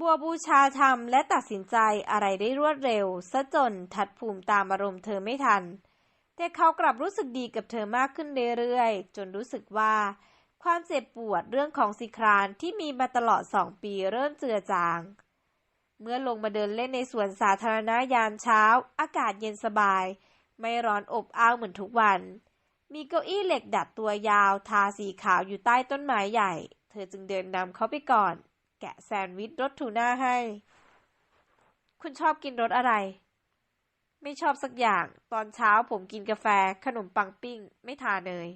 บัวบูชาทำและตัดสินใจอะไรได้รวดเร็วซะจนทัดภูมิตามอารมณ์เธอไม่ทัน แต่เขากลับรู้สึกดีกับเธอมากขึ้นเรื่อยๆ จนรู้สึกว่า ความเจ็บปวดเรื่องของสิครานที่มีมาตลอดสองปีเริ่มเจือจาง เมื่อลงมาเดินเล่นในสวนสาธารณะยามเช้า อากาศเย็นสบาย ไม่ร้อนอบอ้าวเหมือนทุกวัน มีเก้าอี้เหล็กดัดตัวยาว ทาสีขาวอยู่ใต้ต้นไม้ใหญ่ เธอจึงเดินนำเขาไปก่อน แกะแซนด์วิชรสทูน่าให้ คุณชอบกินรสอะไร ไม่ชอบสักอย่าง ตอนเช้าผมกินกาแฟ ขนมปังปิ้ง ไม่ทานเนย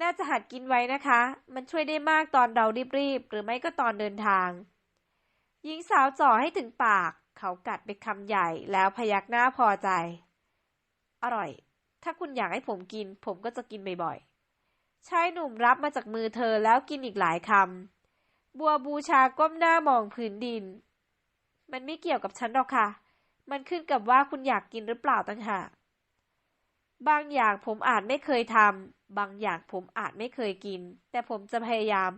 น่าจะหัดกินไว้นะคะ มันช่วยได้มากตอนเรารีบๆ หรือไม่ก็ตอนเดินทาง หญิงสาวจ่อให้ถึงปาก เขากัดไปคำใหญ่แล้วพยักหน้าพอใจ อร่อย ถ้าคุณอยากให้ผมกิน ผมก็จะกินบ่อยๆชายหนุ่มรับมาจากมือเธอแล้วกินอีกหลายคำ บัวบูชาก้มหน้ามองพื้นดิน มันไม่เกี่ยวกับฉันหรอกค่ะ มันขึ้นกับว่าคุณอยากกินหรือเปล่าต่างหากบางอย่างผมอาจไม่เคยทำบางอย่างผมอาจไม่เคยกิน แต่ผมจะพยายาม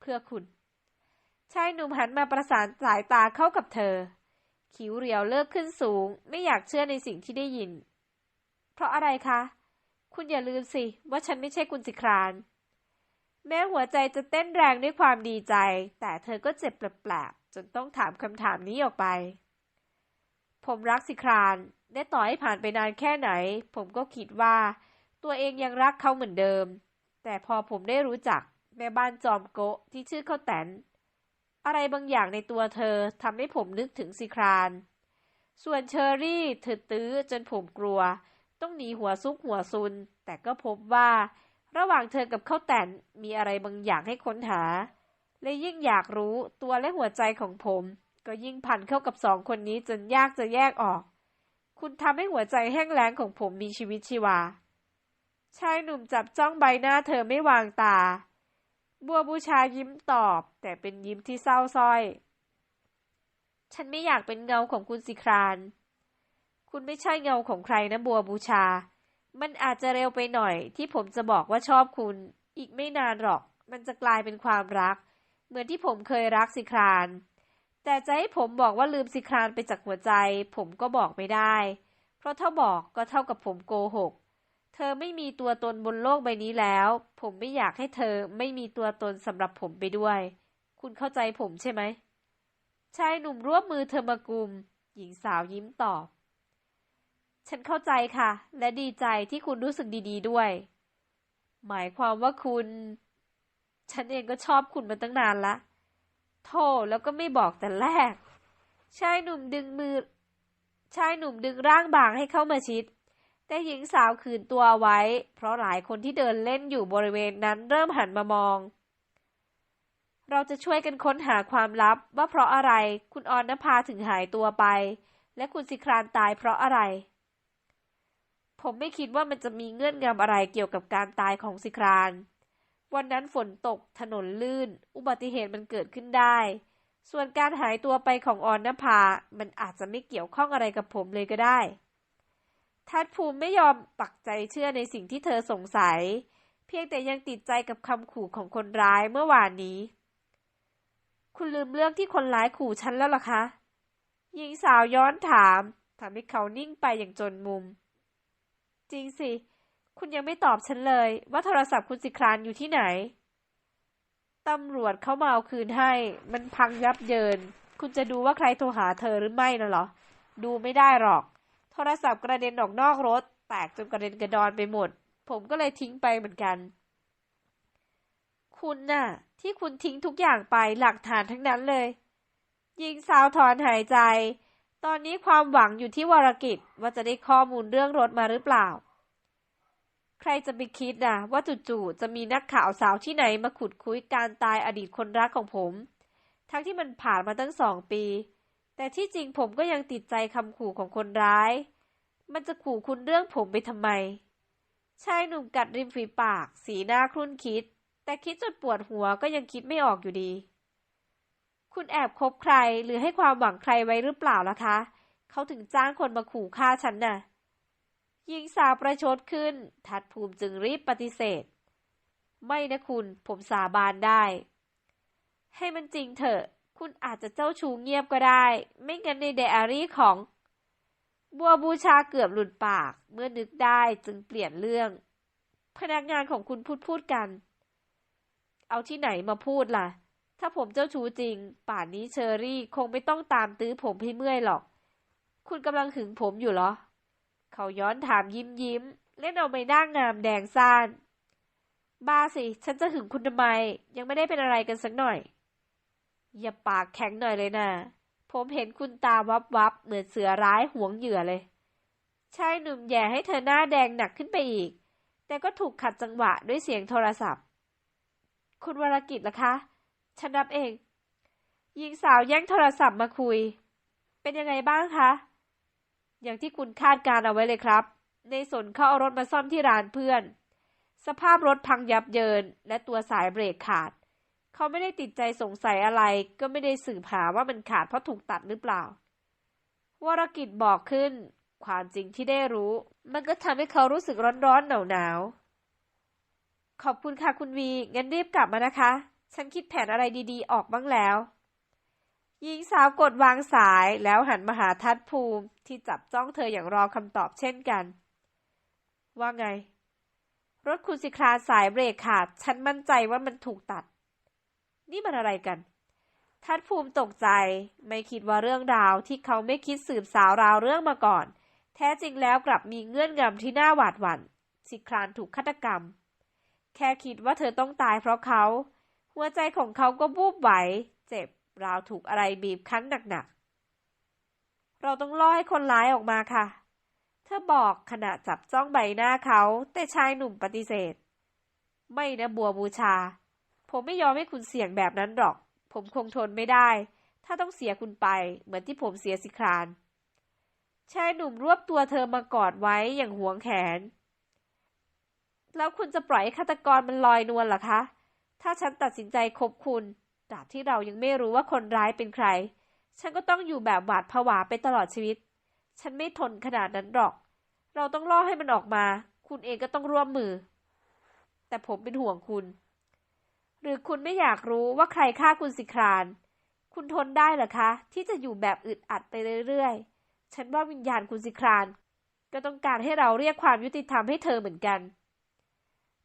เพื่อคุณชายหนุ่มหันมาประสานสายตาเข้ากับเธอ คิ้วเรียวเลิกขึ้นสูง ไม่อยากเชื่อในสิ่งที่ได้ยิน เพราะอะไรคะ คุณอย่าลืมสิ ว่าฉันไม่ใช่กุลสิคราน แม้หัวใจจะเต้นแรงด้วยความดีใจ แต่เธอก็เจ็บแปลกๆจนต้องถามคำถามนี้ออกไป ผมรักสิครานและต่อให้ผ่านไปนานแค่ไหน ผมก็คิดว่า ตัวเองยังรักเขาเหมือนเดิม แต่พอผมได้รู้จักแม่บ้านจอมโกะที่ชื่อข้าวแตนอะไรบางอย่างในตัวเธอทำให้ผมนึกถึงสิคราน ส่วนเชอรี่เธอตื้อจนผมกลัว ต้องหนีหัวซุกหัวซุน แต่ก็พบว่า ระหว่างเธอกับข้าวแตนมีอะไรบางอย่างให้ค้นหา และยิ่งอยากรู้ตัวและหัวใจของผม ก็ยิ่งพันเข้ากับสองคนนี้จนยากจะแยกออก คุณทำให้หัวใจแห้งแล้งของผมมีชีวิตชีวา ชายหนุ่มจับจ้องใบหน้าเธอไม่วางตา บัวบูชายิ้มตอบ แต่เป็นยิ้มที่เศร้าส้อย ฉันไม่อยากเป็นเงาของคุณสิคราน คุณไม่ใช่เงาของใครนะบัวบูชา มันอาจจะเร็วไปหน่อย ที่ผมจะบอกว่าชอบคุณ อีกไม่นานหรอก มันจะกลายเป็นความรัก เหมือนที่ผมเคยรักสิคราน แต่จะให้ผมบอกว่าลืมสิครานไปจากหัวใจ ผมก็บอกไม่ได้ เพราะถ้าบอกก็เท่ากับผมโกหก เธอไม่มีตัวตนบนโลกใบนี้แล้ว ผมไม่อยากให้เธอไม่มีตัวตนสำหรับผมไปด้วย คุณเข้าใจผมใช่ไหมชายหนุ่มรวบมือเธอมากุม หญิงสาวยิ้มตอบ ฉันเข้าใจค่ะ และดีใจที่คุณรู้สึกดี ๆ ด้วย หมายความว่าคุณ ฉันเองก็ชอบคุณมาตั้งนานละโธ่แล้วก็ไม่บอกแต่แรก ชายหนุ่มดึงมือ ชายหนุ่มดึงร่างบางให้เข้ามาชิด แต่หญิงสาวขืนตัวไว้ เพราะหลายคนที่เดินเล่นอยู่บริเวณนั้นเริ่มหันมามอง เราจะช่วยกันค้นหาความลับว่าเพราะอะไรคุณออนนภาถึงหายตัวไป และคุณสิครานตายเพราะอะไร ผมไม่คิดว่ามันจะมีเงื่อนงำอะไรเกี่ยวกับการตายของสิคราน วันนั้นฝนตกถนนลื่น อุบัติเหตุมันเกิดขึ้นได้ ส่วนการหายตัวไปของออนนภา มันอาจจะไม่เกี่ยวข้องอะไรกับผมเลยก็ได้ทัดภูมิไม่ยอมปักใจเชื่อในสิ่งที่เธอสงสัย เพียงแต่ยังติดใจกับคำขู่ของคนร้ายเมื่อวานนี้ คุณลืมเรื่องที่คนร้ายขู่ฉันแล้วล่ะคะหญิงสาวย้อนถามทำให้เขานิ่งไปอย่างจนมุม จริงสิ คุณยังไม่ตอบฉันเลย ว่าโทรศัพท์คุณสิครานอยู่ที่ไหน ตำรวจเขามาเอาคืนให้ มันพังยับเยิน คุณจะดูว่าใครโทรหาเธอหรือไม่น่ะเหรอ ดูไม่ได้หรอก โทรศัพท์กระเด็นออกนอกรถ แตกจนกระเด็นกระดอนไปหมด ผมก็เลยทิ้งไปเหมือนกัน คุณน่ะ ที่คุณทิ้งทุกอย่างไปหลักฐานทั้งนั้นเลยหญิงสาวถอนหายใจ ตอนนี้ความหวังอยู่ที่วรกิจว่าจะได้ข้อมูลเรื่องรถมาหรือเปล่า ใครจะไปคิดนะว่าจู่ๆจะมีนักข่าวสาวที่ไหนมาขุดคุยการตายอดีตคนรักของผม ทั้งที่มันผ่านมาตั้งสองปี แต่ที่จริงผมก็ยังติดใจคำขู่ของคนร้าย มันจะขู่คุณเรื่องผมไปทำไมชายหนุ่มกัดริมฝีปาก สีหน้าครุ่นคิด แต่คิดจนปวดหัวก็ยังคิดไม่ออกอยู่ดี คุณแอบคบใครหรือให้ความหวังใครไว้หรือเปล่าล่ะคะ เขาถึงจ้างคนมาขู่ฆ่าฉันน่ะหญิงสาวประชดขึ้น ทัดภูมิจึงรีบปฏิเสธ ไม่นะคุณผมสาบานได้ ให้มันจริงเถอะคุคุณอาจจะเจ้าชู้เงียบก็ได้ ไม่งั้นในไดอารี่ของ บัวบูชาเกือบหลุดปาก เมื่อนึกได้จึงเปลี่ยนเรื่อง พนักงานของคุณพูดพูดกัน เอาที่ไหนมาพูดล่ะ ถ้าผมเจ้าชู้จริง ป่านนี้เชอรี่คงไม่ต้องตามตื้อผมให้เมื่อยหรอก คุณกำลังหึงผมอยู่เหรอ เขาย้อนถามยิ้มยิ้ม เล่นเอาใบหน้างามแดงซ่าน บ้าสิ ฉันจะหึงคุณทำไม ยังไม่ได้เป็นอะไรกันสักหน่อย อย่าปากแข็งหน่อยเลยนะ ผมเห็นคุณตาวับวับเหมือนเสือร้ายหวงเหยื่อเลยชายหนุ่มแย่ให้เธอหน้าแดงหนักขึ้นไปอีก แต่ก็ถูกขัดจังหวะด้วยเสียงโทรศัพท์ คุณวรกิจล่ะคะ ฉันรับเอง หญิงสาวแย่งโทรศัพท์มาคุย เป็นยังไงบ้างคะ อย่างที่คุณคาดการเอาไว้เลยครับ ในสนเขาเอารถมาซ่อมที่ร้านเพื่อน สภาพรถพังยับเยิน และตัวสายเบรกขาด เขาไม่ได้ติดใจสงสัยอะไร ก็ไม่ได้สืบหาว่ามันขาดเพราะถูกตัดหรือเปล่า วรกิจบอกขึ้น ความจริงที่ได้รู้ มันก็ทำให้เขารู้สึกร้อนๆหนาวๆขอบคุณค่ะคุณวี งั้นรีบกลับมานะคะ ฉันคิดแผนอะไรดีๆ ออกบ้างแล้ว หญิงสาวกดวางสายแล้วหันมาหาทัดภูมิที่จับจ้องเธออย่างรอคำตอบเช่นกัน ว่าไง รถคุณสิคลาสายเบรกขาด ฉันมั่นใจว่ามันถูกตัด นี่มันอะไรกัน ทัดภูมิตกใจ ไม่คิดว่าเรื่องราวที่เขาไม่คิดสืบสาวราวเรื่องมาก่อน แท้จริงแล้วกลับมีเงื่อนงำที่น่าหวาดหวั่นสิคลานถูกฆาตกรรม แค่คิดว่าเธอต้องตายเพราะเขา หัวใจของเขาก็บูบไหว เจ็บราวถูกอะไรบีบคั้นหนักๆ เราต้องล่อให้คนร้ายออกมาค่ะ เธอบอกขณะจับจ้องใบหน้าเขา แต่ชายหนุ่มปฏิเสธ ไม่นะบัวบูชา ผมไม่ยอมให้คุณเสี่ยงแบบนั้นหรอก ผมคงทนไม่ได้ ถ้าต้องเสียคุณไป เหมือนที่ผมเสียสิครานชายหนุ่มรวบตัวเธอมากอดไว้อย่างหวงแขน แล้วคุณจะปล่อยฆาตกรมันลอยนวลหรอคะ ถ้าฉันตัดสินใจคบคุณตราบที่เรายังไม่รู้ว่าคนร้ายเป็นใคร ฉันก็ต้องอยู่แบบหวาดผวาไปตลอดชีวิต ฉันไม่ทนขนาดนั้นหรอก เราต้องล่อให้มันออกมา คุณเองก็ต้องร่วมมือ แต่ผมเป็นห่วงคุณ หรือคุณไม่อยากรู้ว่าใครฆ่าคุณสิคราน คุณทนได้หรอคะ ที่จะอยู่แบบอึดอัดไปเรื่อยๆ ฉันว่าวิญญาณคุณสิคราน ก็ต้องการให้เราเรียกความยุติธรรมให้เธอเหมือนกัน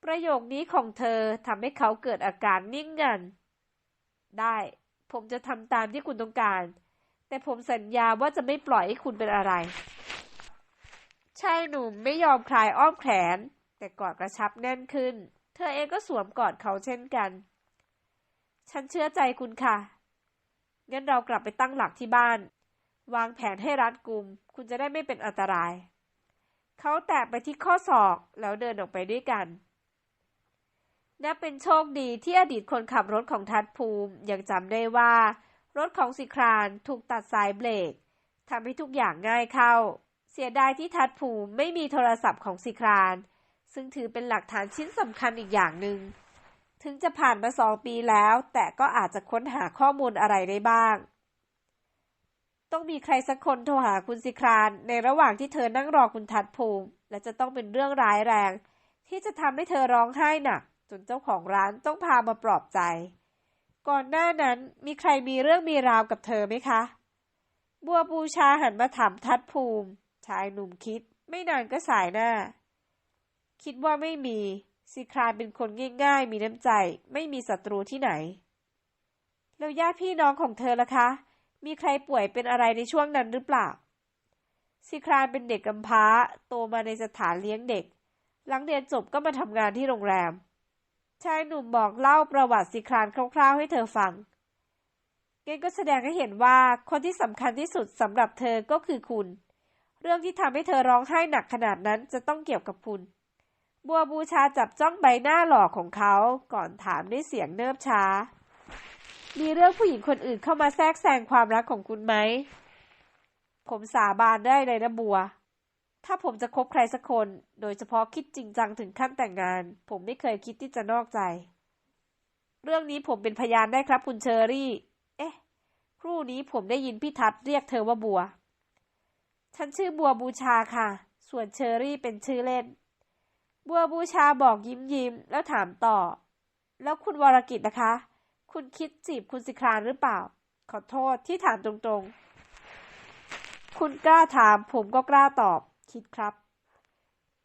ประโยคนี้ของเธอทำให้เขาเกิดอาการนิ่งงัน ได้ ผมจะทำตามที่คุณต้องการ แต่ผมสัญญาว่าจะไม่ปล่อยให้คุณเป็นอะไร ชายหนุ่มไม่ยอมคลายอ้อมแขน แต่กอดกระชับแน่นขึ้น เธอเองก็สวมกอดเขาเช่นกัน ฉันเชื่อใจคุณค่ะ งั้นเรากลับไปตั้งหลักที่บ้าน วางแผนให้รัดกุม คุณจะได้ไม่เป็นอันตราย เขาแตะไปที่ข้อศอกแล้วเดินออกไปด้วยกัน นับเป็นโชคดีที่อดีตคนขับรถของทัดภูมิ ยังจำได้ว่า รถของสิครานถูกตัดสายเบรกทำให้ทุกอย่างง่ายเข้า เสียดายที่ทัดภูมิไม่มีโทรศัพท์ของสิคราน ซึ่งถือเป็นหลักฐานชิ้นสำคัญอีกอย่างหนึ่งถึงจะผ่านมาสองปีแล้ว แต่ก็อาจจะค้นหาข้อมูลอะไรได้บ้าง ต้องมีใครสักคนโทรหาคุณสิคราน ในระหว่างที่เธอนั่งรอคุณทัดภูมิ และจะต้องเป็นเรื่องร้ายแรง ที่จะทำให้เธอร้องไห้หนัก จนเจ้าของร้านต้องพามาปลอบใจ ก่อนหน้านั้นมีใครมีเรื่องมีราวกับเธอไหมคะ บัวบูชาหันมาถามทัดภูมิ ชายหนุ่มคิด ไม่นานก็สายหน้า คิดว่าไม่มีสิครานเป็นคนง่าย ๆ มีน้ำใจ ไม่มีศัตรูที่ไหน แล้วญาติพี่น้องของเธอล่ะคะ มีใครป่วยเป็นอะไรในช่วงนั้นหรือเปล่า สิครานเป็นเด็กกำพร้า โตมาในสถานเลี้ยงเด็ก หลังเรียนจบก็มาทำงานที่โรงแรม ชายหนุ่มบอกเล่าประวัติสิครานคร่าวๆให้เธอฟัง เกนก็แสดงให้เห็นว่าคนที่สำคัญที่สุดสำหรับเธอก็คือคุณ เรื่องที่ทำให้เธอร้องไห้หนักขนาดนั้นจะต้องเกี่ยวกับคุณ บัวบูชาจับจ้องใบหน้าหล่อของเขาก่อนถามด้วยเสียงเนิบช้า มีเรื่องผู้หญิงคนอื่นเข้ามาแทรกแซงความรักของคุณไหม ผมสาบานได้เลยนะบัว ถ้าผมจะคบใครสักคน โดยเฉพาะคิดจริงจังถึงขั้นแต่งงาน ผมไม่เคยคิดที่จะนอกใจ เรื่องนี้ผมเป็นพยานได้ครับคุณเชอรี่ เอ๊ะ ครู่นี้ผมได้ยินพี่ทัศน์เรียกเธอว่าบัว ฉันชื่อบัวบูชาค่ะ ส่วนเชอรี่เป็นชื่อเล่น บัวบูชาบอกยิ้มยิ้มแล้วถามต่อ แล้วคุณวรกิจนะคะ คุณคิดจีบคุณสิครานหรือเปล่า ขอโทษที่ถามตรงๆ คุณกล้าถามผมก็กล้าตอบ คิดครับ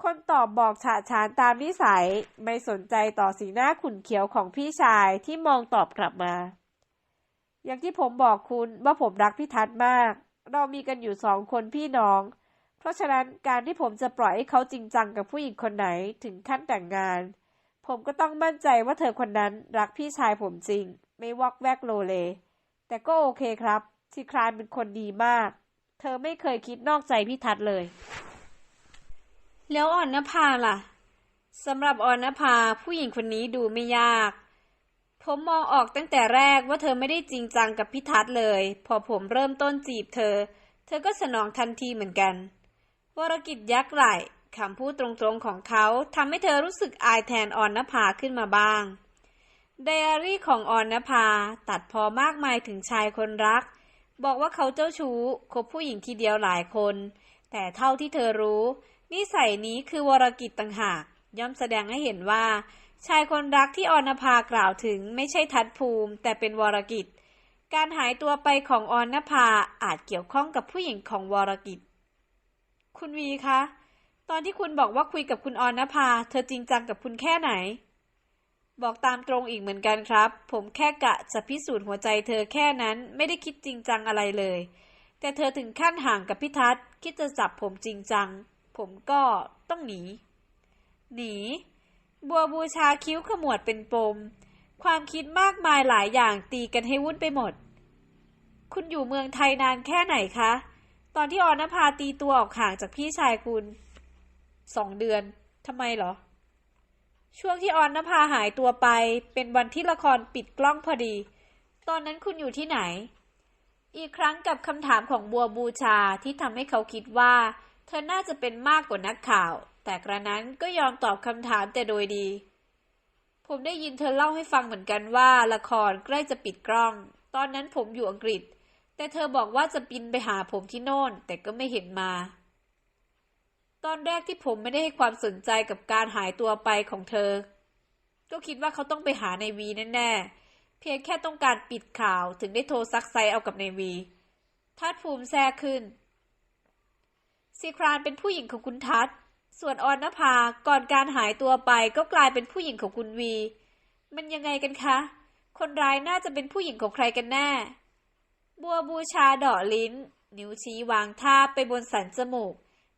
คนตอบบอกฉะฉานตามนิสัยไม่สนใจต่อสีหน้าขุ่นเขียวของพี่ชายที่มองตอบกลับมา อย่างที่ผมบอกคุณว่าผมรักพี่ทัศน์มาก เรามีกันอยู่สองคนพี่น้อง เพราะฉะนั้นการที่ผมจะปล่อยให้เขาจริงจังกับผู้หญิงคนไหนถึงขั้นแต่งงาน ผมก็ต้องมั่นใจว่าเธอคนนั้นรักพี่ชายผมจริง ไม่วอกแวกโลเล แต่ก็โอเคครับสิครานเป็นคนดีมาก เธอไม่เคยคิดนอกใจพี่ทัศน์เลย แล้วอ่อนนภาล่ะสำหรับอ่อนนภาผู้หญิงคนนี้ดูไม่ยาก ผมมองออกตั้งแต่แรกว่าเธอไม่ได้จริงจังกับพี่ทัศน์เลย พอผมเริ่มต้นจีบเธอ เธอก็สนองทันทีเหมือนกัน วรกิจยักษ์ไหลคำพูดตรงๆของเขาทำให้เธอรู้สึกอายแทนอ่อนนภาขึ้นมาบ้างไดอารี่ของอ่อนนภาตัดพอมากมายถึงชายคนรัก บอกว่าเขาเจ้าชู้คบผู้หญิงทีเดียวหลายคน แต่เท่าที่เธอรู้ นิสัยนี้คือวรกิจต่างหาก ย่อมแสดงให้เห็นว่า ชายคนรักที่ออนภากล่าวถึงไม่ใช่ทัดภูมิ แต่เป็นวรกิจ การหายตัวไปของออนภาอาจเกี่ยวข้องกับผู้หญิงของวรกิจ คุณวีคะ ตอนที่คุณบอกว่าคุยกับคุณออนภา เธอจริงจังกับคุณแค่ไหน บอกตามตรงอีกเหมือนกันครับ ผมแค่กะจะพิสูจน์หัวใจเธอแค่นั้นไม่ได้คิดจริงจังอะไรเลย แต่เธอถึงขั้นห่างกับพิทัศน์คิดจะจับผมจริงจัง ผมก็ต้องหนี หนี บัวบูชาคิ้วขมวดเป็นปม ความคิดมากมายหลายอย่างตีกันให้วุ่นไปหมด คุณอยู่เมืองไทยนานแค่ไหนคะ ตอนที่ออนภาตีตัวออกห่างจากพี่ชายคุณสองเดือนทำไมเหรอ ช่วงที่ออนนภาหายตัวไป เป็นวันที่ละครปิดกล้องพอดี ตอนนั้นคุณอยู่ที่ไหน อีกครั้งกับคำถามของบัวบูชาที่ทำให้เขาคิดว่า เธอน่าจะเป็นมากกว่านักข่าว แต่กระนั้นก็ยอมตอบคำถามแต่โดยดี ผมได้ยินเธอเล่าให้ฟังเหมือนกันว่า ละครใกล้จะปิดกล้อง ตอนนั้นผมอยู่อังกฤษ แต่เธอบอกว่าจะบินไปหาผมที่โน่น แต่ก็ไม่เห็นมา ตอนแรกที่ผมไม่ได้ให้ความสนใจกับการหายตัวไปของเธอ ก็คิดว่าเขาต้องไปหาในวีแน่ๆ เพียงแค่ต้องการปิดข่าวถึงได้โทรซักไซเอากับในวีทัดภูมิแทรกขึ้น ซีครานเป็นผู้หญิงของคุณทัศส่วนออนนภาก่อนการหายตัวไปก็กลายเป็นผู้หญิงของคุณวี มันยังไงกันคะ คนร้ายน่าจะเป็นผู้หญิงของใครกันแน่ บัวบูชาดาะลิ้น นิ้วชี้วางท่าไปบนสันจมูก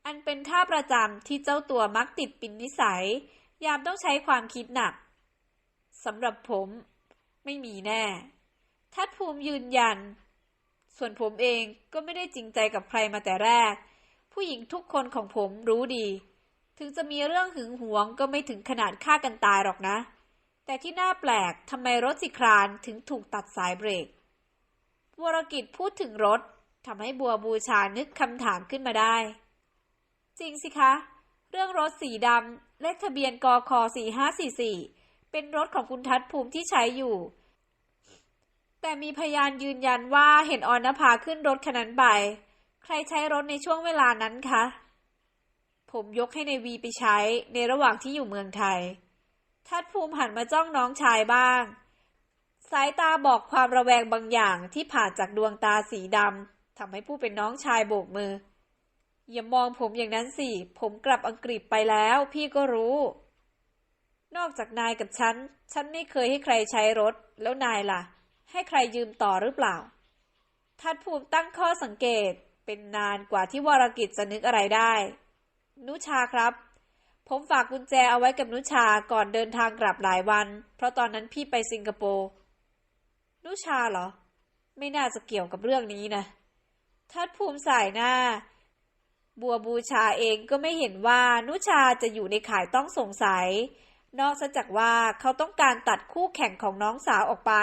อันเป็นท่าประจำที่เจ้าตัวมักติดปินนิสัย ยามต้องใช้ความคิดหนักสำหรับผม ไม่มีแน่ ทัดภูมิยืนยัน ส่วนผมเองก็ไม่ได้จริงใจกับใครมาแต่แรก ผู้หญิงทุกคนของผมรู้ดี ถึงจะมีเรื่องหึงหวงก็ไม่ถึงขนาดฆ่ากันตายหรอกนะ แต่ที่น่าแปลกทำไมรถสิครานถึงถูกตัดสายเบรกวรกิจพูดถึงรถทำให้บัวบูชานึกคำถามขึ้นมาได้ จริงสิคะ เรื่องรถสีดำเลขทะเบียนกค4544 เป็นรถของคุณทัศภูมิที่ใช้อยู่ แต่มีพยานยืนยันว่าเห็นออนนภาขึ้นรถคันนั้นไป ใครใช้รถในช่วงเวลานั้นคะ ผมยกให้ในวีไปใช้ในระหว่างที่อยู่เมืองไทย ทัดภูมิหันมาจ้องน้องชายบ้าง สายตาบอกความระแวงบางอย่างที่ผ่านจากดวงตาสีดำทำให้ผู้เป็นน้องชายโบกมือ อย่ามองผมอย่างนั้นสิ ผมกลับอังกฤษไปแล้ว พี่ก็รู้ นอกจากนายกับฉัน ฉันไม่เคยให้ใครใช้รถ แล้วนายล่ะ ให้ใครยืมต่อหรือเปล่าทัดภูมิตั้งข้อสังเกต เป็นนานกว่าที่วรกิจจะนึกอะไรได้ นุชาครับ ผมฝากกุญแจเอาไว้กับนุชาก่อนเดินทางกลับหลายวัน เพราะตอนนั้นพี่ไปสิงคโปร์นุชาเหรอ ไม่น่าจะเกี่ยวกับเรื่องนี้นะทัดภูมิสายหน้า บัวบูชาเองก็ไม่เห็นว่านุชาจะอยู่ในข่ายต้องสงสัย นอกจากว่าเขาต้องการตัดคู่แข่งของน้องสาวออกไป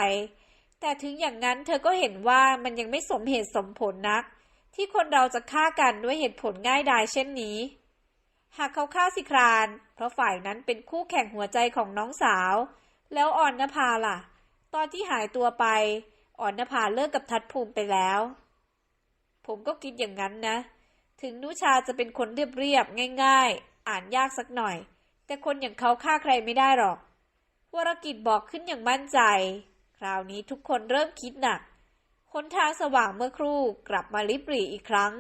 แต่ถึงอย่างนั้นเธอก็เห็นว่ามันยังไม่สมเหตุสมผลนัก ที่คนเราจะฆ่ากันด้วยเหตุผลง่ายดายเช่นนี้ หากเขาฆ่าสิคราน เพราะฝ่ายนั้นเป็นคู่แข่งหัวใจของน้องสาว แล้วอ่อนนภาล่ะ ตอนที่หายตัวไป อ่อนนภาเลิกกับทัดภูมิไปแล้ว ผมก็คิดอย่างนั้นนะ ถึงนุชาจะเป็นคนเรียบๆง่าย ๆ อ่านยากสักหน่อย แต่คนอย่างเขาฆ่าใครไม่ได้หรอกวรกิจบอกขึ้นอย่างมั่นใจ คราวนี้ทุกคนเริ่มคิดหนัก หนทางสว่างเมื่อครู่กลับมาลิบหรี่อีกครั้ง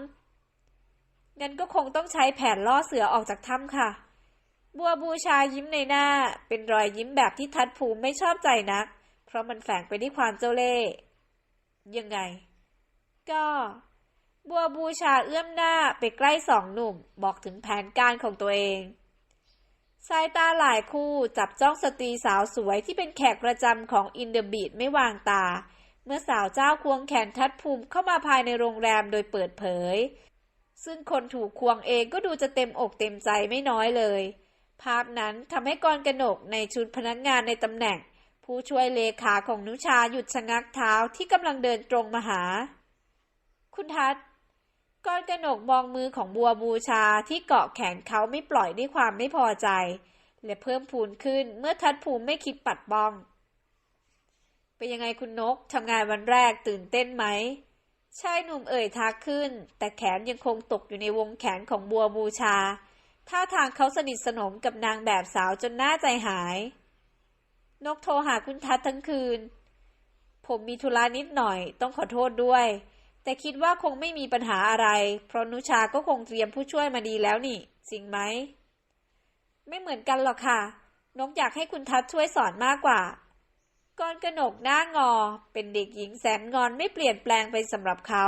งั้นก็คงต้องใช้แผนล่อเสือออกจากถ้ำค่ะ บัวบูชายิ้มในหน้า เป็นรอยยิ้มแบบที่ทัดภูมิไม่ชอบใจนัก เพราะมันแฝงไปด้วยความเจ้าเล่ห์ยังไง ก็ บัวบูชาเอื้อมหน้าไปใกล้สองหนุ่ม บอกถึงแผนการของตัวเองสายตาหลายคู่จับจ้องสตรีสาวสวยที่เป็นแขกประจำของอินเดอะบีดไม่วางตา เมื่อสาวเจ้าควงแขนทัดภูมิเข้ามาภายในโรงแรมโดยเปิดเผย ซึ่งคนถูกควงเองก็ดูจะเต็มอกเต็มใจไม่น้อยเลย ภาพนั้นทำให้กรกนกในชุดพนักงานในตำแหน่ง ผู้ช่วยเลขาของนุชาหยุดชะงักเท้าที่กำลังเดินตรงมาหา คุณทัศกรกนกมองมือของบัวบูชาที่เกาะแขนเขาไม่ปล่อยด้วยความไม่พอใจ และเพิ่มพูนขึ้นเมื่อทัดภูมิไม่คิดปัดป้อง เป็นยังไงคุณนกทำงานวันแรกตื่นเต้นไหมชายหนุ่มเอ่ยทักขึ้น แต่แขนยังคงตกอยู่ในวงแขนของบัวบูชา ท่าทางเขาสนิทสนมกับนางแบบสาวจนหน่าใจหาย นกโทรหาคุณทัศทั้งคืน ผมมีธุระนิดหน่อยต้องขอโทษด้วย แต่คิดว่าคงไม่มีปัญหาอะไร เพราะนุชาก็คงเตรียมผู้ช่วยมาดีแล้วนี่ จริงไหม ไม่เหมือนกันหรอกค่ะ นกอยากให้คุณทัศช่วยสอนมากกว่า ก้อนกระหนกหน้างอ เป็นเด็กหญิงแสนงอนไม่เปลี่ยนแปลงไปสำหรับเขา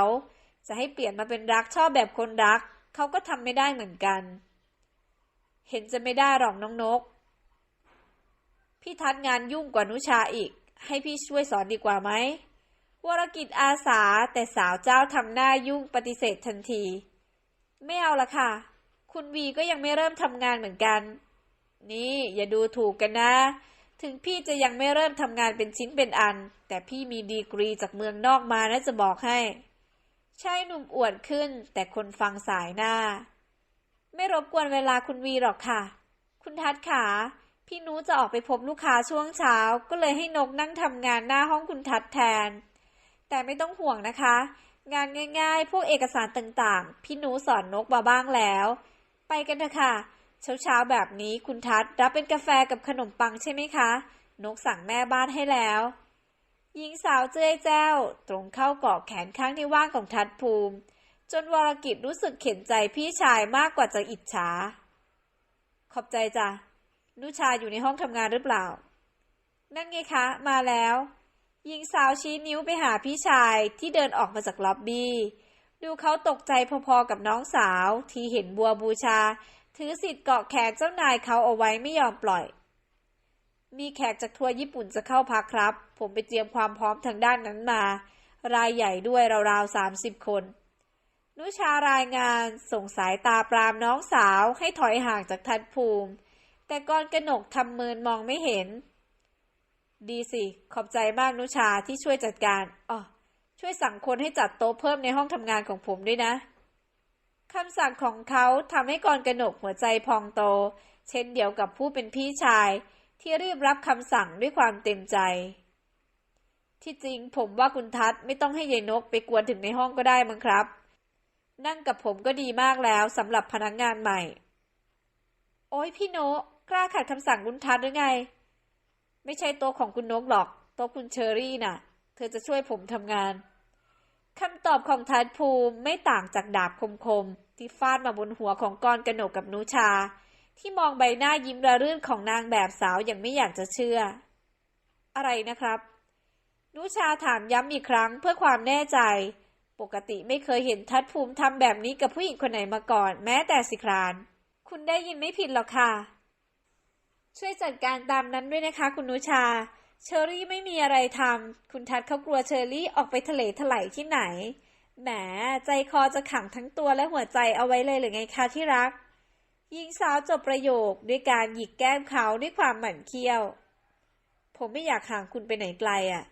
จะให้เปลี่ยนมาเป็นรักชอบแบบคนรัก เขาก็ทำไม่ได้เหมือนกัน เห็นจะไม่ได้หรอกน้องนก พี่ทัศน์งานยุ่งกว่านุชาอีก ให้พี่ช่วยสอนดีกว่าไหมวรกิจอาสาแต่สาวเจ้าทำหน้ายุ่งปฏิเสธทันที ไม่เอาละค่ะ คุณวีก็ยังไม่เริ่มทำงานเหมือนกัน นี่อย่าดูถูกกันนะ ถึงพี่จะยังไม่เริ่มทำงานเป็นชิ้นเป็นอัน แต่พี่มีดีกรีจากเมืองนอกมานะจะบอกให้ชายหนุ่มอวดขึ้น แต่คนฟังสายหน้า ไม่รบกวนเวลาคุณวีหรอกค่ะ คุณทัศน์ขา พี่นูจะออกไปพบลูกค้าช่วงเช้า ก็เลยให้นกนั่งทำงานหน้าห้องคุณทัศน์แทน แต่ไม่ต้องห่วงนะคะ งานง่าย ๆ พวกเอกสารต่างๆ พี่นูสอนนกมาบ้างแล้ว ไปกันเถอะค่ะ เช้าๆแบบนี้คุณทัศรับเป็นกาแฟกับขนมปังใช่ไหมคะ นกสั่งแม่บ้านให้แล้วหญิงสาวเจ้ยแจ้ว ตรงเข้าเกาะแขนข้างที่ว่างของทัศภูมิ จนวรกิจรู้สึกเข็นใจพี่ชายมากกว่าจะอิจฉา ขอบใจจ้ะนุชาอยู่ในห้องทำงานหรือเปล่า นั่นไงคะ มาแล้ว หญิงสาวชี้นิ้วไปหาพี่ชายที่เดินออกมาจากล็อบบี้ ดูเขาตกใจพอๆกับน้องสาวที่เห็นบัวบูชา ถือสิทธิ์เกาะแขนเจ้านายเขาเอาไว้ไม่ยอมปล่อย มีแขกจากทัวร์ญี่ปุ่นจะเข้าพักครับ ผมไปเตรียมความพร้อมทางด้านนั้นมา รายใหญ่ด้วยราวๆสามสิบคน นุชารายงานส่งสายตาปรามน้องสาวให้ถอยห่างจากทัดภูมิ แต่กอนกระหนกทำเมินมองไม่เห็น ดีสิ ขอบใจมากนุชาที่ช่วยจัดการอ๋อช่วยสั่งคนให้จัดโต๊ะเพิ่มในห้องทำงานของผมด้วยนะ คำสั่งของเขาทำให้กรกนกหัวใจพองโต เช่นเดียวกับผู้เป็นพี่ชาย ที่รีบรับคำสั่งด้วยความเต็มใจ ที่จริงผมว่าคุณทัศน์ไม่ต้องให้ยายนกไปกวนถึงในห้องก็ได้มั้งครับ นั่งกับผมก็ดีมากแล้วสำหรับพนักงานใหม่ โอ้ยพี่นกกล้าขัดคำสั่งคุณทัศน์หรือไง ไม่ใช่โต๊ะของคุณนกหรอก โต๊ะคุณเชอรี่น่ะ เธอจะช่วยผมทำงานคำตอบของทัดภูมิไม่ต่างจากดาบคม ที่ฟาดมาบนหัวของกรกนกกับนุชา ที่มองใบหน้ายิ้มระรื่นของนางแบบสาวอย่างไม่อยากจะเชื่อ อะไรนะครับ นุชาถามย้ำอีกครั้งเพื่อความแน่ใจ ปกติไม่เคยเห็นทัดภูมิทำแบบนี้กับผู้หญิงคนไหนมาก่อน แม้แต่สิคราน คุณได้ยินไม่ผิดหรอกค่ะ ช่วยจัดการตามนั้นด้วยนะคะ คุณนุชา เชอรี่ไม่มีอะไรทำคุณทัศน์เขากลัวเชอรี่ออกไปทะเลถลายที่ไหน แหมใจคอจะขังทั้งตัวและหัวใจเอาไว้เลยหรือไงคะที่รักหญิงสาวจบประโยคด้วยการหยิกแก้มเขาด้วยความหมั่นเคี้ยว ผมไม่อยากห่างคุณไปไหนไกลอะ่ะ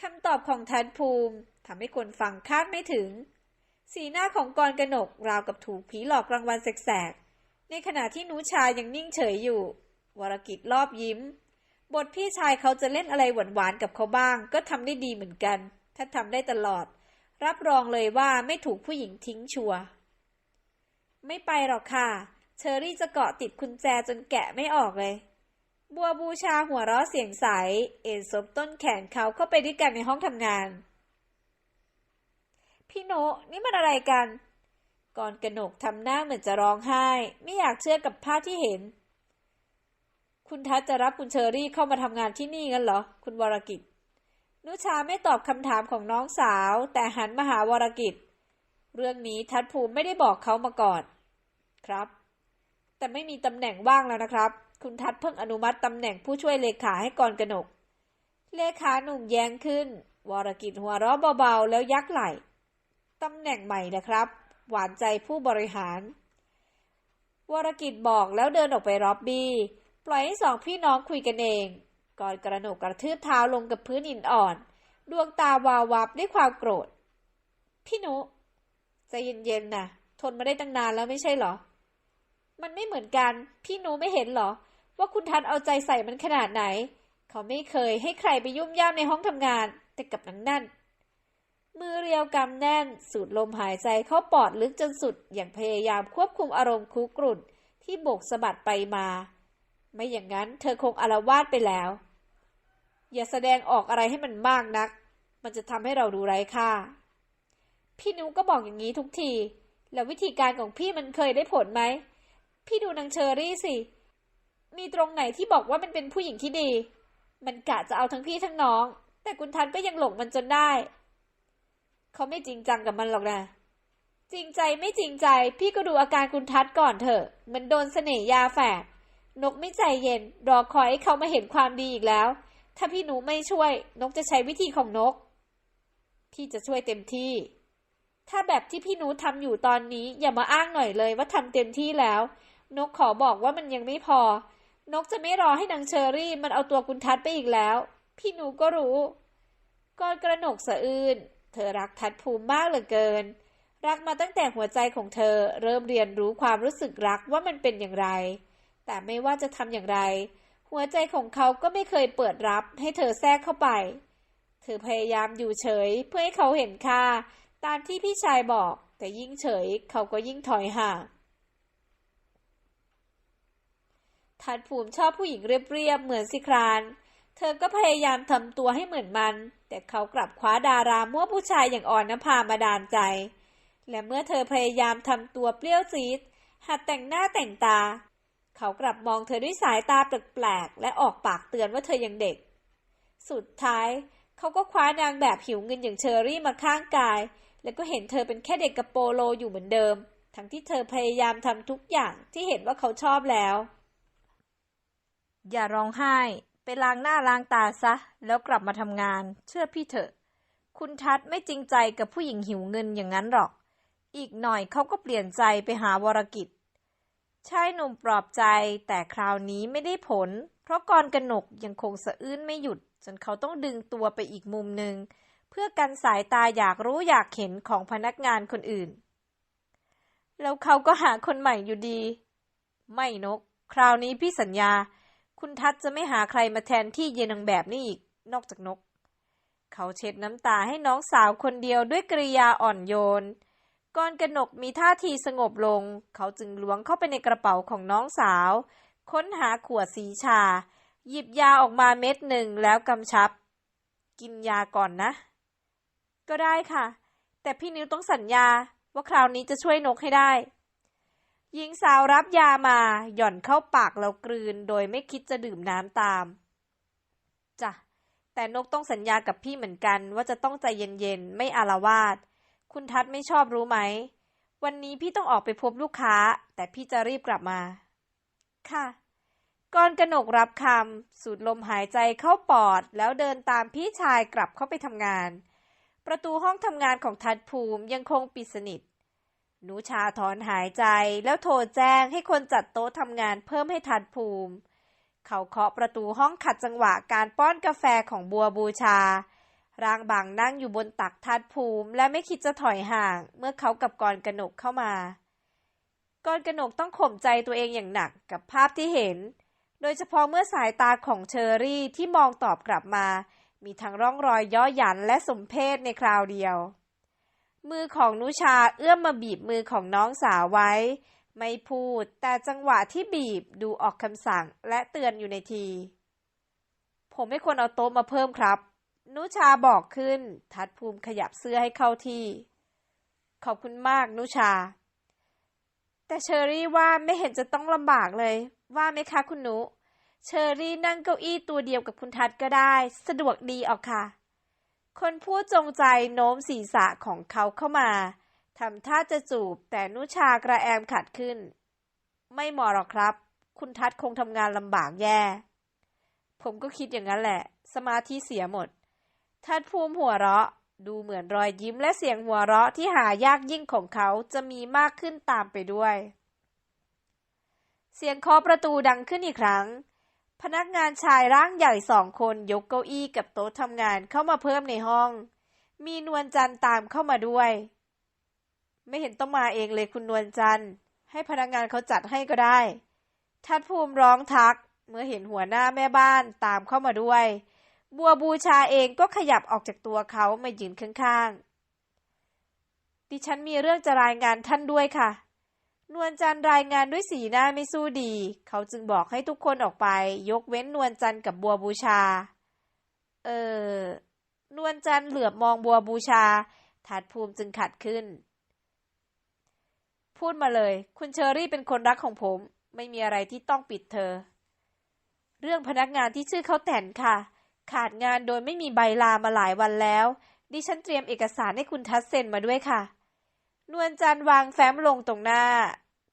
คำตอบของทันภูมิทำให้คนฟังคาดไม่ถึง สีหน้าของกรกนกราวกับถูกผีหลอกกลางวันแสกๆ ในขณะที่นุชายังนิ่งเฉยอยู่ วรกิจรอบยิ้ม บทพี่ชายเขาจะเล่นอะไรหวานๆกับเขาบ้าง ก็ทำได้ดีเหมือนกัน ถ้าทำได้ตลอด รับรองเลยว่าไม่ถูกผู้หญิงทิ้งชัวร์ไม่ไปหรอกค่ะ เชอรี่จะเกาะติดกุญแจจนแกะไม่ออกเลย บัวบูชาหัวเราะเสียงใส เอ็นซบต้นแขนเขาเข้าไปด้วยกันในห้องทำงาน พี่โนนี่มันอะไรกัน ก่อนกระหนกทำหน้าเหมือนจะร้องไห้ ไม่อยากเชื่อกับภาพที่เห็น คุณทัศจะรับคุณเชอรี่เข้ามาทำงานที่นี่กันเหรอ คุณวรกิจ นุชาไม่ตอบคำถามของน้องสาว แต่หันมาหาวรกิจ เรื่องนี้ทัศน์ภูมิไม่ได้บอกเขามาก่อน ครับ แต่ไม่มีตำแหน่งว่างแล้วนะครับ คุณทัศน์เพิ่งอนุมัติตำแหน่งผู้ช่วยเลขาให้กรกนก เลขาหนุ่มแย้งขึ้น วรกิจหัวเราะเบาๆ แล้วยักไหล่ตำแหน่งใหม่นะครับ หวานใจผู้บริหาร วรกิจบอกแล้วเดินออกไปร็อบบี้ ปล่อยให้สองพี่น้องคุยกันเอง ก่อนกระหนกกระทืบเท้าลงกับพื้นหินอ่อน ดวงตาวาววับด้วยความโกรธ พี่หนุใจเย็นๆนะทนมาได้ตั้งนานแล้วไม่ใช่เหรอ มันไม่เหมือนกัน พี่หนูไม่เห็นเหรอ ว่าคุณทันเอาใจใส่มันขนาดไหน เขาไม่เคยให้ใครไปยุ่มย่ามในห้องทำงาน แต่กับนังนั่นมือเรียวกำแน่น สูดลมหายใจเข้าปอดลึกจนสุด อย่างพยายามควบคุมอารมณ์คุกรุ่น ที่โบกสะบัดไปมา ไม่อย่างนั้นเธอคงอารวาสไปแล้ว อย่าแสดงออกอะไรให้มันมากนัก มันจะทำให้เราดูไร้ค่า พี่นุก็บอกอย่างนี้ทุกที แล้ววิธีการของพี่มันเคยได้ผลไหม พี่ดูนางเชอรี่สิ มีตรงไหนที่บอกว่ามันเป็นผู้หญิงที่ดี มันกะจะเอาทั้งพี่ทั้งน้อง แต่คุณทันก็ยังหลงมันจนได้ เขาไม่จริงจังกับมันหรอกนะจริงใจไม่จริงใจ พี่ก็ดูอาการคุณทัศน์ก่อนเถอะ มันโดนเสน่หยาแฝด นกไม่ใจเย็น รอคอยให้เขามาเห็นความดีอีกแล้ว ถ้าพี่หนูไม่ช่วย นกจะใช้วิธีของนก พี่จะช่วยเต็มที่ ถ้าแบบที่พี่หนูทำอยู่ตอนนี้ อย่ามาอ้างหน่อยเลยว่าทำเต็มที่แล้ว นกขอบอกว่ามันยังไม่พอ นกจะไม่รอให้นางเชอรี่ มันเอาตัวคุณทัศไปอีกแล้ว พี่หนูก็รู้ก้อนกระหนกสะอื้นเธอรักทัศภูมิมากเหลือเกิน รักมาตั้งแต่หัวใจของเธอเริ่มเรียนรู้ความรู้สึกรักว่ามันเป็นอย่างไร แต่ไม่ว่าจะทำอย่างไร หัวใจของเขาก็ไม่เคยเปิดรับให้เธอแทรกเข้าไป เธอพยายามอยู่เฉยเพื่อให้เขาเห็นค่า ตามที่พี่ชายบอก แต่ยิ่งเฉยเขาก็ยิ่งถอยห่างทัดภูมิชอบผู้หญิงเรียบๆ เหมือนสิคราน เธอก็พยายามทำตัวให้เหมือนมัน แต่เขากลับคว้าดารามั่วผู้ชายอย่างอ่อนนภามาดานใจ และเมื่อเธอพยายามทำตัวเปรี้ยวซีดหัดแต่งหน้าแต่งตา เขากลับมองเธอด้วยสายตาแปลกๆ และออกปากเตือนว่าเธอยังเด็ก สุดท้ายเขาก็คว้านางแบบหิวเงินอย่างเชอรี่มาข้างกาย แล้วก็เห็นเธอเป็นแค่เด็กกระโปโลอยู่เหมือนเดิม ทั้งที่เธอพยายามทำทุกอย่างที่เห็นว่าเขาชอบแล้ว อย่าร้องไห้ ไปล้างหน้าล้างตาซะ แล้วกลับมาทำงาน เชื่อพี่เถอะ คุณทัศน์ไม่จริงใจกับผู้หญิงหิวเงินอย่างนั้นหรอก อีกหน่อยเขาก็เปลี่ยนใจไปหาวรกิจ ชายหนุ่มปลอบใจแต่คราวนี้ไม่ได้ผล เพราะกรกนกยังคงสะอื้นไม่หยุด จนเขาต้องดึงตัวไปอีกมุมหนึ่ง เพื่อกันสายตาอยากรู้อยากเห็นของพนักงานคนอื่น แล้วเขาก็หาคนใหม่อยู่ดี ไม่นก คราวนี้พี่สัญญา คุณทัศจะไม่หาใครมาแทนที่เยนางแบบนี้อีก นอกจากนก เขาเช็ดน้ำตาให้น้องสาวคนเดียวด้วยกริยาอ่อนโยน ก่อนกนกมีท่าทีสงบลง เขาจึงล้วงเข้าไปในกระเป๋าของน้องสาว ค้นหาขวดสีชา หยิบยาออกมาเม็ดหนึ่งแล้วกำชับ กินยาก่อนนะ ก็ได้ค่ะ แต่พี่นิ้วต้องสัญญาว่าคราวนี้จะช่วยนกให้ได้ หญิงสาวรับยามาหย่อนเข้าปากแล้วกลืน โดยไม่คิดจะดื่มน้ำตามจ้ะแต่นกต้องสัญญากับพี่เหมือนกันว่าจะต้องใจเย็นๆ ไม่อารวาส คุณทัศไม่ชอบรู้ไหม วันนี้พี่ต้องออกไปพบลูกค้า แต่พี่จะรีบกลับมา ค่ะก่อนกนกรับคำสูดลมหายใจเข้าปอด แล้วเดินตามพี่ชายกลับเข้าไปทำงาน ประตูห้องทำงานของทัดภูมิยังคงปิดสนิท หนูชาถอนหายใจแล้วโทรแจ้งให้คนจัดโต๊ะทำงานเพิ่มให้ทัดภูมิ เขาเคาะประตูห้องขัดจังหวะการป้อนกาแฟของบัวบูชา ร่างบางนั่งอยู่บนตักทัดภูมิ และไม่คิดจะถอยห่าง เมื่อเขากับกรกนกเข้ามากรกนกต้องข่มใจตัวเองอย่างหนักกับภาพที่เห็น โดยเฉพาะเมื่อสายตาของเชอรี่ที่มองตอบกลับมา มีทั้งร่องรอยย่อหยันและสมเพศในคราวเดียว มือของนุชาเอื้อมมาบีบมือของน้องสาวไว้ ไม่พูด แต่จังหวะที่บีบดูออกคำสั่งและเตือนอยู่ในที ผมไม่ควรเอาโต๊ะมาเพิ่มครับ นุชาบอกขึ้น ทัดภูมิขยับเสื้อให้เข้าที่ ขอบคุณมากนุชา แต่เชอรี่ว่าไม่เห็นจะต้องลำบากเลย ว่าไหมคะคุณหนุเชอรี่นั่งเก้าอี้ตัวเดียวกับคุณทัศน์ก็ได้ สะดวกดีออกค่ะ คนพูดจงใจโน้มศีรษะของเขาเข้ามาทำท่าจะจูบแต่นุชากระแอมขัดขึ้น ไม่เหมาะหรอกครับ คุณทัศน์คงทำงานลำบากแย่ ผมก็คิดอย่างนั้นแหละ สมาธิเสียหมด ทัดภูมิหัวเราะ ดูเหมือนรอยยิ้มและเสียงหัวเราะที่หายากยิ่งของเขาจะมีมากขึ้นตามไปด้วย เสียงเคาะประตูดังขึ้นอีกครั้ง พนักงานชายร่างใหญ่สองคนยกเก้าอี้กับโต๊ะทำงานเข้ามาเพิ่มในห้อง มีนวลจันทร์ตามเข้ามาด้วย ไม่เห็นต้องมาเองเลยคุณนวลจันทร์ให้พนักงานเขาจัดให้ก็ได้ทัดภูมิร้องทักเมื่อเห็นหัวหน้าแม่บ้านตามเข้ามาด้วย บัวบูชาเองก็ขยับออกจากตัวเขามายืนข้างๆ ดิฉันมีเรื่องจะรายงานท่านด้วยค่ะ นวลจันรายงานด้วยสีหน้าไม่สู้ดี เขาจึงบอกให้ทุกคนออกไป ยกเว้นนวลจันกับบัวบูชา เออ นวลจันเหลือบมองบัวบูชาทัดภูมิจึงขัดขึ้น พูดมาเลย คุณเชอรี่เป็นคนรักของผม ไม่มีอะไรที่ต้องปิดเธอ เรื่องพนักงานที่ชื่อเขาแต่นค่ะ ขาดงานโดยไม่มีใบลามาหลายวันแล้ว ดิฉันเตรียมเอกสารให้คุณทัศเซ็นมาด้วยค่ะ นวลจันทร์วางแฟ้มลงตรงหน้า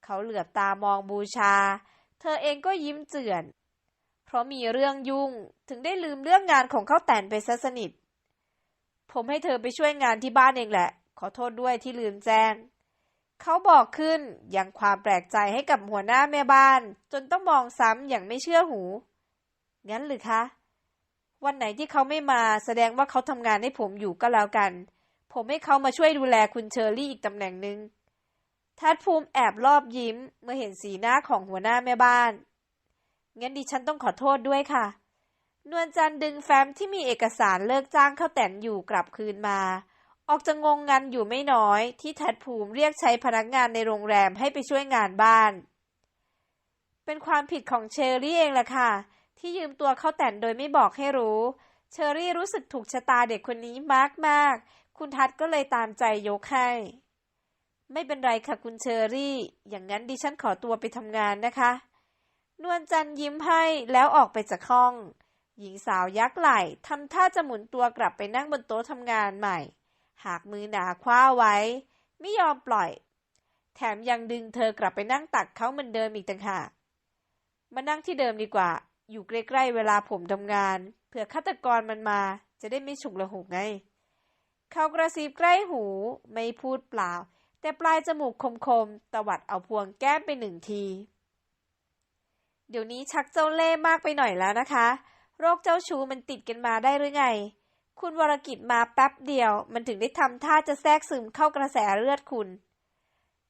เขาเหลือบตามองบูชา เธอเองก็ยิ้มเจือน เพราะมีเรื่องยุ่งถึงได้ลืมเรื่องงานของเขาแต่นไปซะสนิท ผมให้เธอไปช่วยงานที่บ้านเองแหละ ขอโทษด้วยที่ลืมแจ้ง เขาบอกขึ้นยังความแปลกใจให้กับหัวหน้าแม่บ้าน จนต้องมองซ้ำอย่างไม่เชื่อหู งั้นหรือคะ วันไหนที่เขาไม่มาแสดงว่าเขาทำงานให้ผมอยู่ก็แล้วกัน ผมให้เขามาช่วยดูแลคุณเชอรี่อีกตำแหน่งหนึ่งทัดภูมิแอบรอบยิ้มเมื่อเห็นสีหน้าของหัวหน้าแม่บ้าน งั้นดิฉันต้องขอโทษด้วยค่ะ นวลจันดึงแฟ้มที่มีเอกสารเลิกจ้างเข้าแต่นอยู่กลับคืนมา ออกจะงงงันอยู่ไม่น้อยที่ทัดภูมิเรียกใช้พนักงานในโรงแรมให้ไปช่วยงานบ้าน เป็นความผิดของเชอรี่เองแหละค่ะ ที่ยืมตัวเข้าแต่นโดยไม่บอกให้รู้ เชอรี่รู้สึกถูกชะตาเด็กคนนี้มากมากคุณทัดก็เลยตามใจยกให้ ไม่เป็นไรค่ะคุณเชอรี่ อย่างนั้นดิฉันขอตัวไปทำงานนะคะ นวลจันยิ้มให้แล้วออกไปจากห้อง หญิงสาวยักไหล่ทำท่าจะหมุนตัวกลับไปนั่งบนโต๊ะทำงานใหม่ หากมือหนาคว้าไว้ ไม่ยอมปล่อย แถมยังดึงเธอกลับไปนั่งตักเขาเหมือนเดิมอีกต่างหากมานั่งที่เดิมดีกว่า อยู่ใกล้ๆเวลาผมทำงาน เผื่อฆาตกรมันมา จะได้ไม่ฉุกละหุกไง เขากระซิบใกล้หูไม่พูดเปล่า แต่ปลายจมูกคมๆตวัดเอาพวงแก้มไปหนึ่งที เดี๋ยวนี้ชักเจ้าเล่ห์มากไปหน่อยแล้วนะคะ โรคเจ้าชู้มันติดกันมาได้หรือไง คุณวรกิจมาแป๊บเดียว มันถึงได้ทำท่าจะแทรกซึมเข้ากระแสเลือดคุณ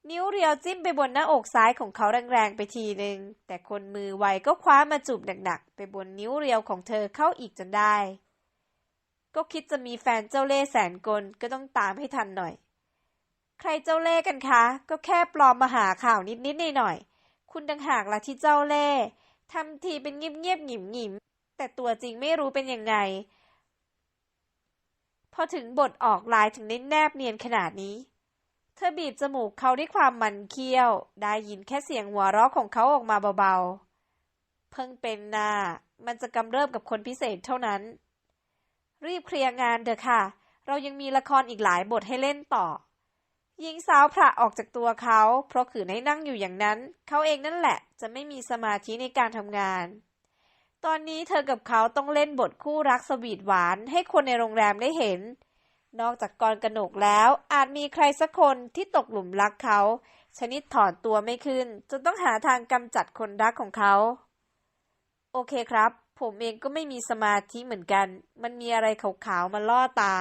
นิ้วเรียวจิ้มไปบนหน้าอกซ้ายของเขาแรงๆไปทีหนึ่งแต่คนมือไวก็คว้ามาจูบหนักๆ ไปบนนิ้วเรียวของเธอเข้าอีกจนได้ ก็คิดจะมีแฟนเจ้าเล่ห์แสนกลก็ต้องตามให้ทันหน่อย ใครเจ้าเล่ห์กันคะ ก็แค่ปลอมมาหาข่าวนิดๆหน่อยๆคุณดังหากละที่เจ้าเล่ห์ทำทีเป็นเงียบๆหงิมๆแต่ตัวจริงไม่รู้เป็นยังไง พอถึงบทออกลายถึงได้แนบเนียนขนาดนี้ ธอบีบจมูกเขาด้วยความมันเคี้ยว ได้ยินแค่เสียงหัวเราะของเขาออกมาเบาๆ เพิ่งเป็นนามันจะกำเริบกับคนพิเศษเท่านั้น รีบเคลียร์งานเถอะค่ะ เรายังมีละครอีกหลายบทให้เล่นต่อ หญิงสาวผละออกจากตัวเขา เพราะขืนให้นั่งอยู่อย่างนั้น เขาเองนั่นแหละ จะไม่มีสมาธิในการทำงาน ตอนนี้เธอกับเขาต้องเล่นบทคู่รักสวีทหวานให้คนในโรงแรมได้เห็น นอกจากกรกนกแล้ว อาจมีใครสักคนที่ตกหลุมรักเขา ชนิดถอนตัวไม่ขึ้น จนต้องหาทางกำจัดคนรักของเขา โอเคครับ ผมเองก็ไม่มีสมาธิเหมือนกัน มันมีอะไรขาวๆมาล่อตา